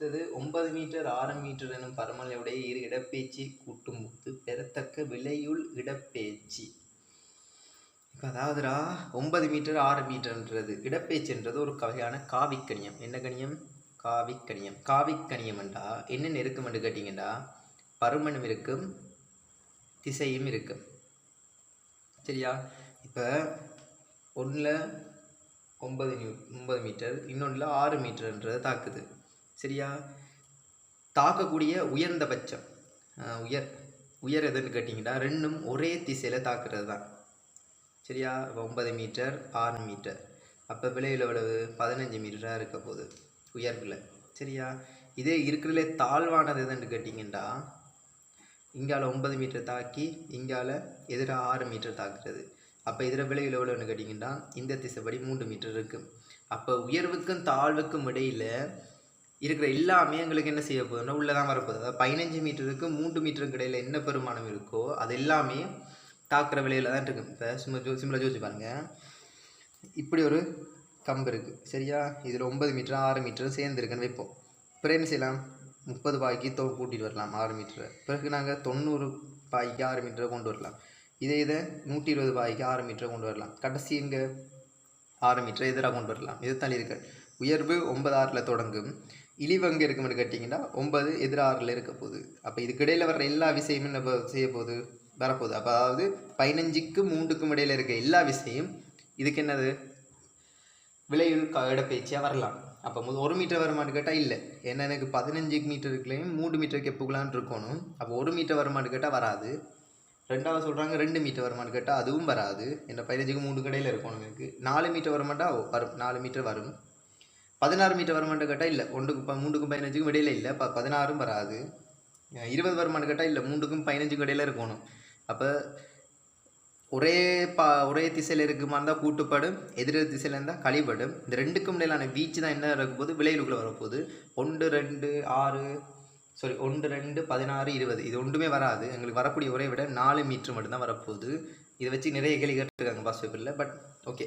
அடுத்தது ஒன்பது மீட்டர் ஆறு மீட்டர் எனும் பரமலையுடைய இரு இடப்பெயர்ச்சி கூட்டும்போது பெறத்தக்க விலையுள் இடப்பெயர்ச்சி இப்போ அதாவதுடா ஒன்பது மீட்டர் ஆறு மீட்டர்ன்றது இடப்பெயர்ச்சின்றது ஒரு வகையான காவிக்கணியம் என்ன கணியம் காவிக்கணியம் காவிக்கணியம்ண்டா என்னென்ன இருக்குமென்று கேட்டிங்கன்னா பருமனும் இருக்கும் திசையும் இருக்கும். சரியா? இப்போ ஒன்றில் ஒன்பது நியூ ஒன்பது மீட்டர் இன்னொன்றில் ஆறு மீட்டர்ன்றதை தாக்குது. சரியா? தாக்கக்கூடிய உயர்ந்தபட்சம் உயர் உயர் எதுன்னு கேட்டிங்கன்னா ரெண்டும் ஒரே திசையில் தாக்குறது தான் சரியா? இப்போ ஒன்பது மீட்டர் ஆறு மீட்டர். அப்போ விலையில் எவ்வளவு பதினஞ்சு மீட்டராக இருக்க போகுது உயர்வில். சரியா? இதே இருக்கிறதுலே தாழ்வானது எதுன்னு கேட்டிங்கன்னா இங்கால ஒன்பது மீட்டர் தாக்கி இங்கால எதிராக ஆறு மீட்டர் தாக்குறது. அப்போ இதில் விலையில் எவ்வளோன்னு கேட்டிங்கன்னா இந்த திசைப்படி மூன்று மீட்டர் இருக்கும் அப்போ உயர்வுக்கும் தாழ்வுக்கும் இடையில் இருக்கிற எல்லாமே எங்களுக்கு என்ன செய்ய போகுதுன்னா உள்ளே தான் வரப்போகுது. அதாவது பதினஞ்சு மீட்டருக்கு மூன்று மீட்டருக்கு இடையில் என்ன பெருமானம் இருக்கோ அது எல்லாமே தாக்குற விலையில் தான் இருக்குது இப்போ சும்மா ஜோ சிம்மில் ஜோதிச்சு பாருங்க. இப்படி ஒரு கம்பு இருக்குது சரியா? இதில் ஒன்பது மீட்டர் ஆறு மீட்டர் சேர்ந்துருக்குன்னு வைப்போம். பிறகு என்ன செய்யலாம்? முப்பது பாய்க்கு தொ கூட்டிகிட்டு வரலாம் ஆறு மீட்டரை. பிறகு நாங்கள் தொண்ணூறு பாய்க்கு ஆறு மீட்டரை கொண்டு வரலாம். இதே இதை நூற்றி இருபது பாய்க்கு ஆறு மீட்டரை கொண்டு வரலாம். கடைசி இங்கே ஆறு மீட்டரை எதிராக கொண்டு வரலாம் இது தள்ளி உயர்வு ஒன்பது ஆறில் தொடங்கும். இழிவு எங்கே இருக்கும்னு கேட்டிங்கன்னா ஒன்பது எதிர் ஆறில் இருக்க போகுது. அப்போ இதுக்கு இடையில் வர்ற எல்லா விஷயமும் நம்ம செய்ய போகுது? வரப்போகுது. அப்போ அதாவது பதினஞ்சுக்கும் மூன்றுக்கும் இடையில் இருக்க எல்லா விஷயம் இதுக்கு என்னது? விலையுள் க இடப்பெயர்ச்சியாக வரலாம். அப்போ முதல் ஒரு மீட்டர் வருமானு கேட்டால் இல்லை. ஏன்னா எனக்கு பதினஞ்சு மீட்டருக்குலேயும் மூன்று மீட்டருக்கு கெப்புக்கலான்னு இருக்கணும். அப்போ ஒரு மீட்டர் வருமானு கேட்டால் வராது. ரெண்டாவது சொல்கிறாங்க ரெண்டு மீட்டர் வருமானு கேட்டால் அதுவும் வராது. என்ன பதினஞ்சுக்கு மூணு கடையில் இருக்கணும் எனக்கு நாலு மீட்டர் வருமாட்டா வரும். நாலு மீட்டர் வரும். பதினாறு மீட்டர் வருமானு கேட்டால் இல்லை. ஒன்றுக்கும் மூன்றுக்கும் பதினஞ்சுக்கும் இடையில இல்லை. இப்போ பதினாறும் வராது. இருபது வருமானு கேட்டால் இல்லை. மூன்றுக்கும் பதினஞ்சுக்கும் இடையில இருக்கணும். அப்போ ஒரே பா ஒரே திசையில் இருக்குமா இருந்தால் கூட்டுப்படும். எதிர் திசையில் இருந்தால் கழிபடும் இந்த ரெண்டுக்கும் இடையிலான வீச்சு தான் என்ன இருக்கும்போது விளைவுக்குள்ளே வரப்போகுது ஒன்று ரெண்டு ஆறு சாரி ஒன்று ரெண்டு பதினாறு இருபது. இது ஒன்றுமே வராது. எங்களுக்கு வரக்கூடிய உரையை விட நாலு மீட்ரு மட்டும்தான் வரப்போகுது. இதை வச்சு நிறைய கேள்வி கேட்டுருக்காங்க பாஸ் பேப்பரில் பட் ஓகே